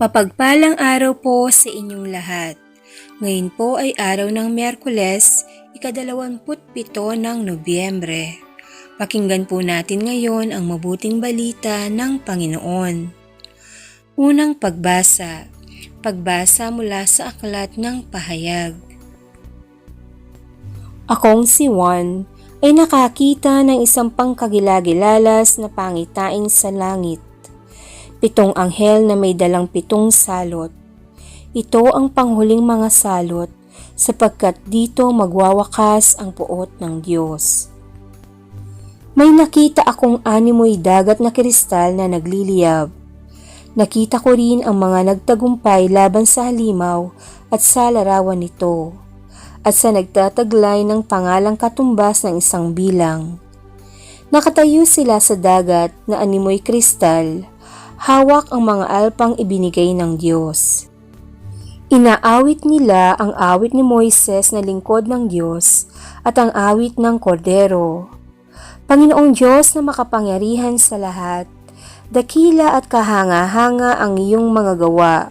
Mapagpalang araw po sa inyong lahat. Ngayon po ay araw ng Miyerkules, ikadalawamputpito ng Nobyembre. Pakinggan po natin ngayon ang mabuting balita ng Panginoon. Unang pagbasa. Pagbasa mula sa aklat ng pahayag. Akong si Juan ay nakakita ng isang pangkagilagilalas na pangitain sa langit pitong anghel na may dalang pitong salot. Ito ang panghuling mga salot sapagkat dito magwawakas ang puot ng Diyos. May nakita akong animoy dagat na kristal na nagliliyab. Nakita ko rin ang mga nagtagumpay laban sa halimaw at sa larawan nito at sa nagtataglay ng pangalang katumbas ng isang bilang. Nakatayo sila sa dagat na animoy kristal hawak ang mga alpang ibinigay ng Diyos. Inaawit nila ang awit ni Moises na lingkod ng Diyos at ang awit ng Kordero. Panginoong Diyos na makapangyarihan sa lahat, dakila at kahanga-hanga ang iyong mga gawa.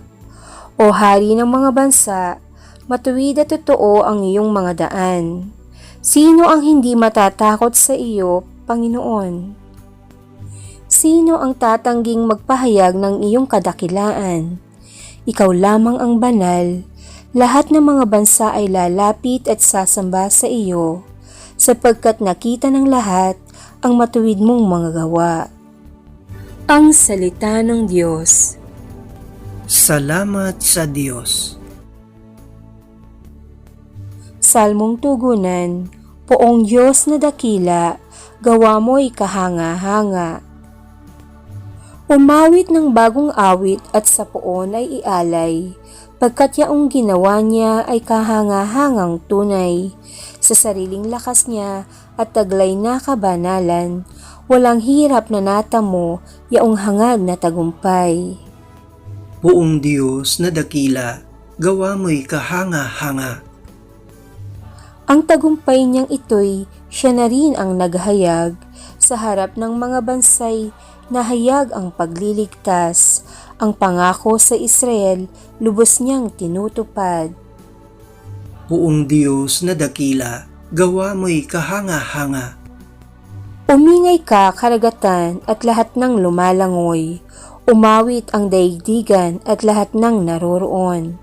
O Hari ng mga bansa, matuwid at totoo ang iyong mga daan. Sino ang hindi matatakot sa iyo, Panginoon? Sino ang tatangging magpahayag ng iyong kadakilaan? Ikaw lamang ang banal. Lahat ng mga bansa ay lalapit at sasamba sa iyo, sapagkat nakita ng lahat ang matuwid mong mga gawa. Ang Salita ng Diyos Salamat sa Diyos. Salmong Tugunan Poong Diyos na dakila, gawa mo'y kahanga-hanga. Umawit ng bagong awit at sa poon ay ialay, pagkat yaong ginawa niya ay kahanga-hangang tunay. Sa sariling lakas niya at taglay na kabanalan, walang hirap na natamo yaong hangad na tagumpay. Buong Diyos na dakila, gawa mo'y kahanga-hanga. Ang tagumpay niyang ito'y siya na rin ang naghayag sa harap ng mga bansay nahayag ang pagliligtas. Ang pangako sa Israel, lubos niyang tinutupad. Buong Diyos na dakila, gawa mo'y kahanga-hanga. Umingay ka, karagatan, at lahat ng lumalangoy. Umawit ang daigdigan at lahat ng naroroon.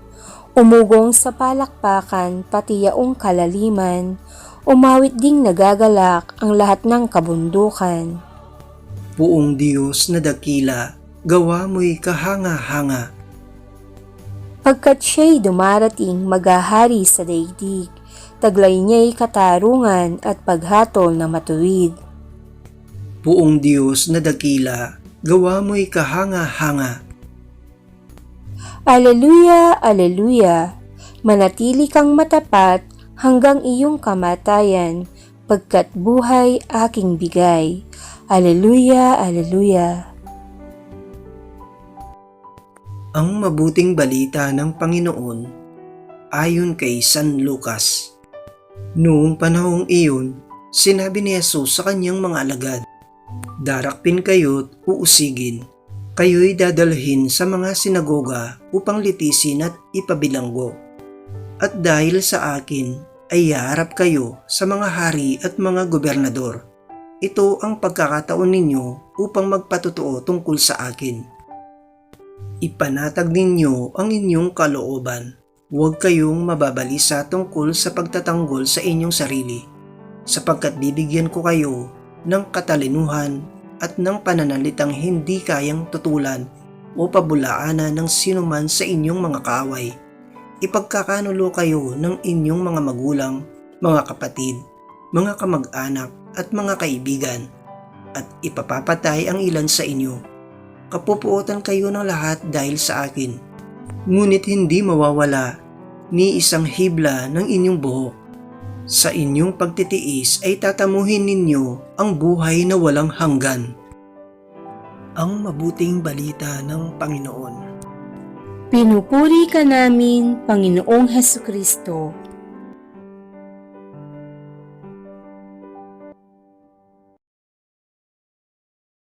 Umugong sa palakpakan, pati yaong kalaliman. Umawit ding nagagalak ang lahat ng kabundukan. Buong Diyos na dakila, gawa mo'y kahanga-hanga. Pagkat siya'y dumarating magahari sa daigdig, taglay niya'y katarungan at paghatol na matuwid. Buong Diyos na dakila, gawa mo'y kahanga-hanga. Aleluya, aleluya, manatili kang matapat hanggang iyong kamatayan, pagkat buhay aking bigay. Aleluya, aleluya. Ang mabuting balita ng Panginoon ayon kay San Lucas. Noong panahong iyon, sinabi ni Jesus sa kanyang mga alagad, Darakpin kayo't uusigin. Kayo'y dadalhin sa mga sinagoga upang litisin at ipabilanggo. At dahil sa akin, ay yaharap kayo sa mga hari at mga gobernador. Ito ang pagkakataon ninyo upang magpatotoo tungkol sa akin. Ipanatag ninyo ang inyong kalooban. Huwag kayong mababalisa tungkol sa pagtatanggol sa inyong sarili, sapagkat bibigyan ko kayo ng katalinuhan at ng pananalitang hindi kayang tutulan o pabulaanan ng sinuman sa inyong mga kaaway. Ipagkakanulo kayo ng inyong mga magulang, mga kapatid, mga kamag-anak at mga kaibigan, at ipapapatay ang ilan sa inyo. Kapupuotan kayo ng lahat dahil sa akin. Ngunit hindi mawawala ni isang hibla ng inyong buhok. Sa inyong pagtitiis ay tatamuhin ninyo ang buhay na walang hanggan. Ang mabuting balita ng Panginoon. Pinupuri ka namin, Panginoong Heso Kristo.